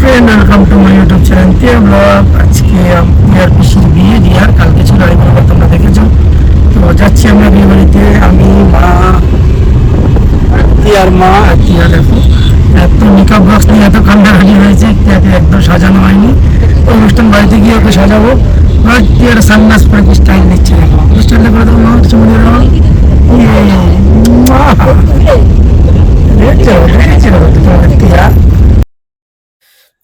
Friend welcome to my YouTube channel Tiya vlog আজকে ইয়ার পিসির বিয়ে দিয়ার কালকে ছিল আই ব্লগ, তোমরা দেখেছ। তো যাচ্ছি আমরা বিয়ে বাড়িতে। আমি, মা তিয়ার মা আর দেখো। এত মেকআপ বক্স নিয়ে এত কান্ডাকাটি হয়েছে তিয়াকে একদম সাজানো হয়নি। তো অনুষ্ঠান বাড়িতে গিয়ে ওকে সাজাবো। আর তিয়ার সানগ্লাস পরে স্টাইল দিচ্ছে দেখো। স্টাইলটা করে দেবো মা চুমনি দাও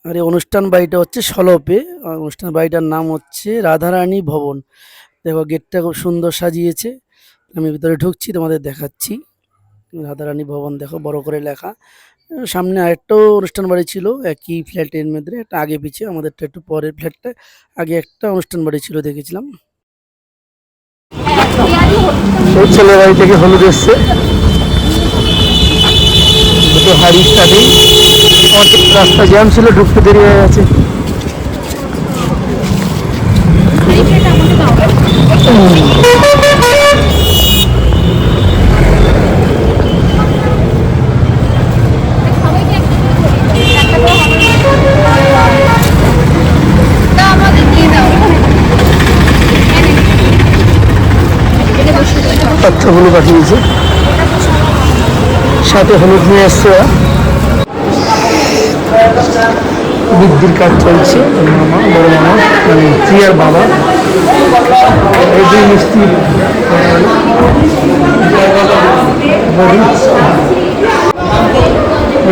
আর এই অনুষ্ঠান বাড়িটা হচ্ছে সলপে। অনুষ্ঠান বাড়িটার নাম হচ্ছে রাধারানী ভবন। দেখো গেটটা খুব সুন্দর সাজিয়েছে। আমি ভিতরে ঢুকছি, তোমাদের দেখাচ্ছি। রাধারানী ভবন দেখো, বড় করে লেখা। সামনে আরেকটাও অনুষ্ঠান বাড়ি ছিল, একই ফ্ল্যাটের মধ্যে। একটা আগে পিছিয়ে আমাদেরটা একটু পরের ফ্ল্যাটটা আগে একটা অনুষ্ঠান বাড়ি ছিল, দেখেছিলাম। ছেলে বাড়ি থেকে হলুদ এসছে। হাড়ি স্টার্টিং রাস্তা জ্যাম ছিল ঢুকতে দেরি হয়ে গেছে পাঠিয়েছে সাথে হলুদ নিয়ে এসছে। বৃদ্ধির কাজ চলছে মামা বড় মামা মানে প্রিয়ার বাবা। এই দুই মিষ্টি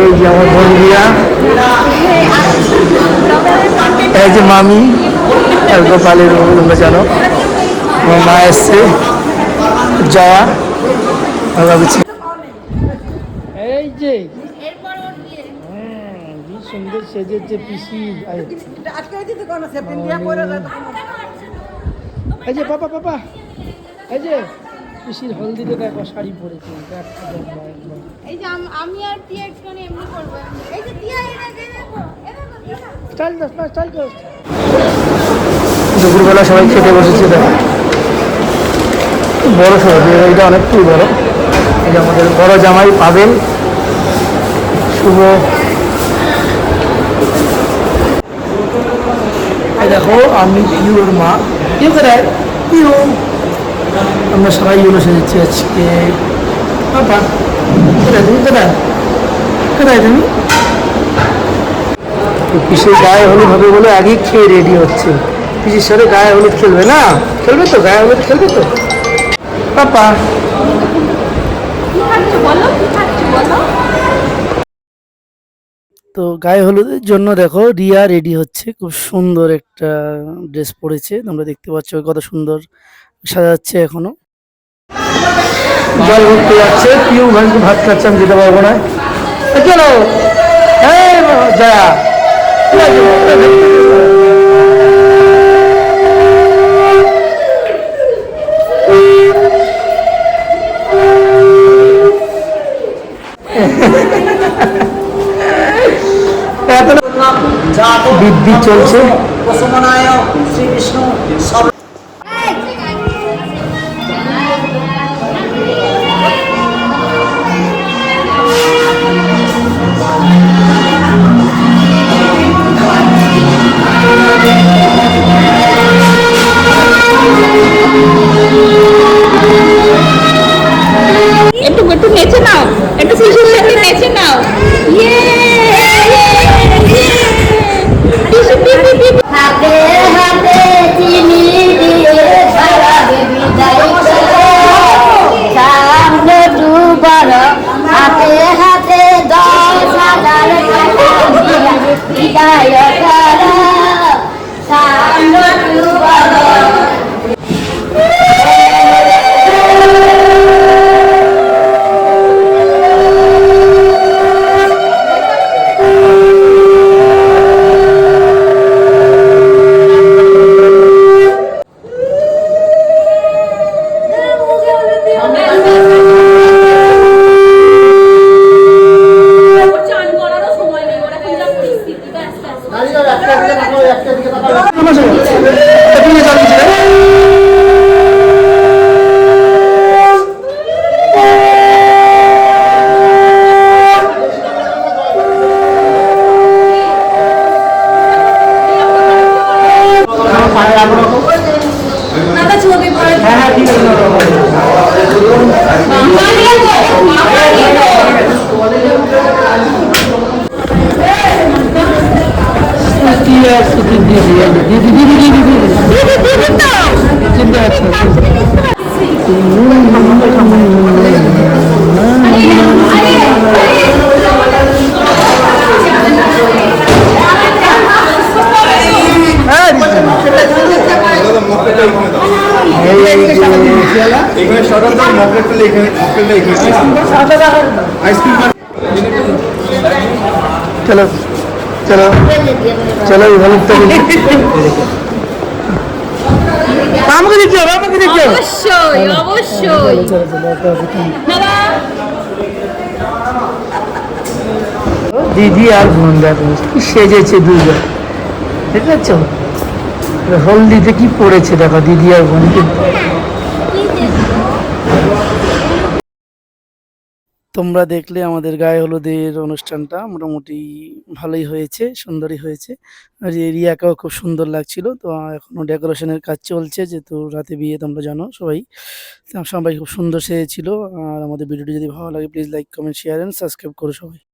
এই যে আমার বন্ধুরা এই যে মামি গোপালের তোমরা জানো আমার মা এসছে আর ভাবছি এই যে সুন্দর সেজেছে পিসি এই যে পাপা পাপা। এই যে পিসির হলদিতে দেখো শাড়ি পরেছে। এই যে আম- আর টিয়া একটুখানি এমনি করব। এই যে টিয়া এই দেখো, এই দেখো, এই দেখো, টিয়া। স্টাইল দাও দুপুরবেলা সবাই খেতে বসেছে দেখো। বড় সড়ো বিয়ে বাড়িটা অনেকটাই বড়। এই যে আমাদের বড় জামাই পাবেন। শুভ দেখো আমি পিউর মা। পিউ কোথায়? পিউ। আমরা সবাই ইউলো সেজেছি আজকে। বাবা কোথায় তুমি? কোথায়? কোথায় তুমি? তো পিসির গায়ে হলুদ হবে বলে আগেই খেয়ে রেডি হচ্ছে। পিসির সাথে গায়ে হলুদ খেলবে না? খেলবে তো গায়ে হলুদ খেলবে তো। পাপা। বলো? বলো? তো গায়ে হলুদের জন্য দেখো রিয়া রেডি হচ্ছে। খুব সুন্দর একটা ড্রেস পরেছে, তোমরা দেখতে পাচ্ছ কত সুন্দর সাজাচ্ছে এখনও। জল ভর্তি যাচ্ছে পিউ ভাইকে ভাত খাচ্ছে আমি যেতে পারব না? কেন হ্যাঁ জয়া। বৃদ্ধি চলছে। একটু একটু নেচে নাও। একটু শিশুর এখানে দাও মকলেটটা এখানে আইসক্রিম চলো চলো চলো ভালো তো আমাকে দিতে হবে আমাকে দিতে হবে। অবশ্যই অবশ্যই। চলো চলো ওকে, ওকে, তুমি। দিদি আর বোন দেখো কি সেজেছে দুজন ঠিক আছে হলদিতে কি পড়েছে দেখো দিদি আর বোন তোমরা দেখলে আমাদের গায়ে হলুদের অনুষ্ঠানটা মোটামুটি ভালোই হয়েছে, সুন্দরই হয়েছে। আর এরিয়াকেও রিয়াকেও খুব সুন্দর লাগছিল। তো এখনও ডেকোরেশনের কাজ চলছে, যেহেতু রাতে বিয়ে, তোমরা জানো সবাই। সবাই খুব সুন্দর সেজেছিল। আর আমাদের ভিডিওটি যদি ভালো লাগে please like comment share and subscribe করো সবাই।